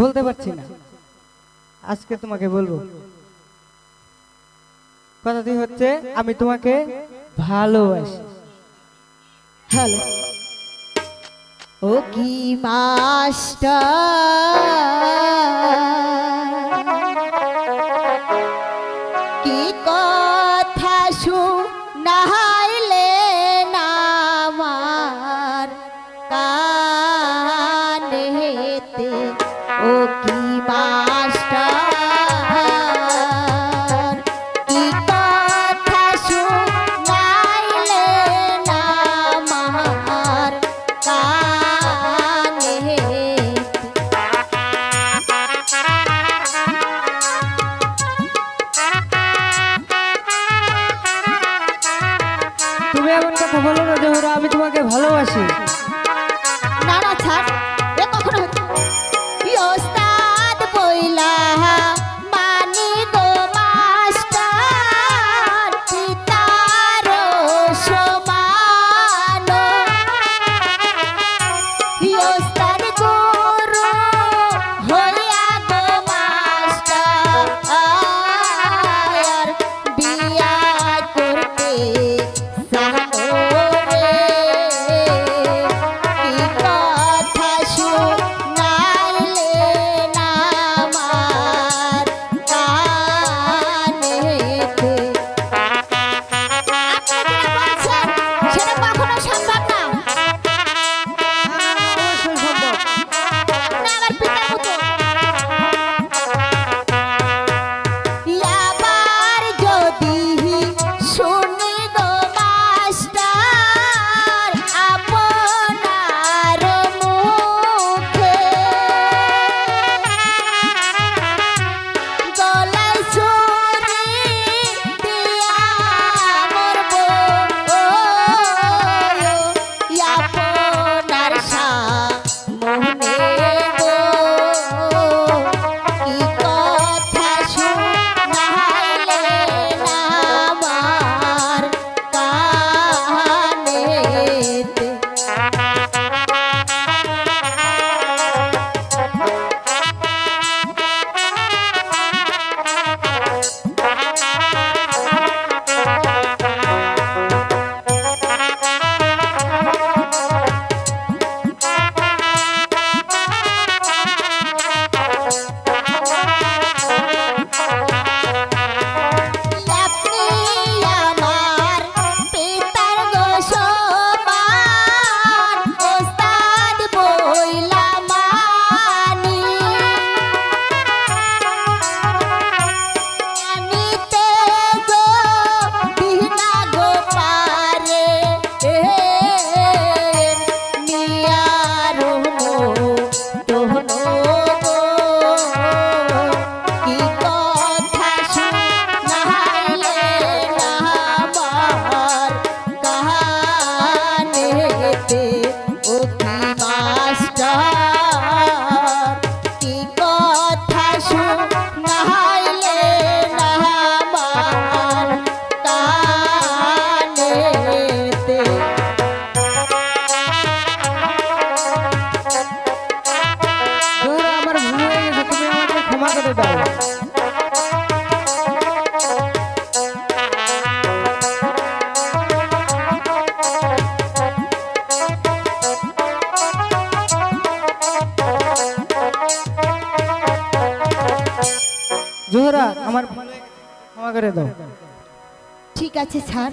বলতে পারছি না। আজকে তোমাকে বলব। কথাটি হচ্ছে, আমি তোমাকে ভালোবাসি। হ্যালো ও কি মাস্টার? राम के भलवाशी আমার ক্ষমা করে দাও। ঠিক আছে স্যার।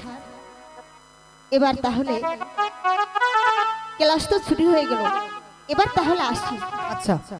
এবার তাহলে ক্লাস তো ছুটি হয়ে গেল। এবার তাহলে আসছি আচ্ছা।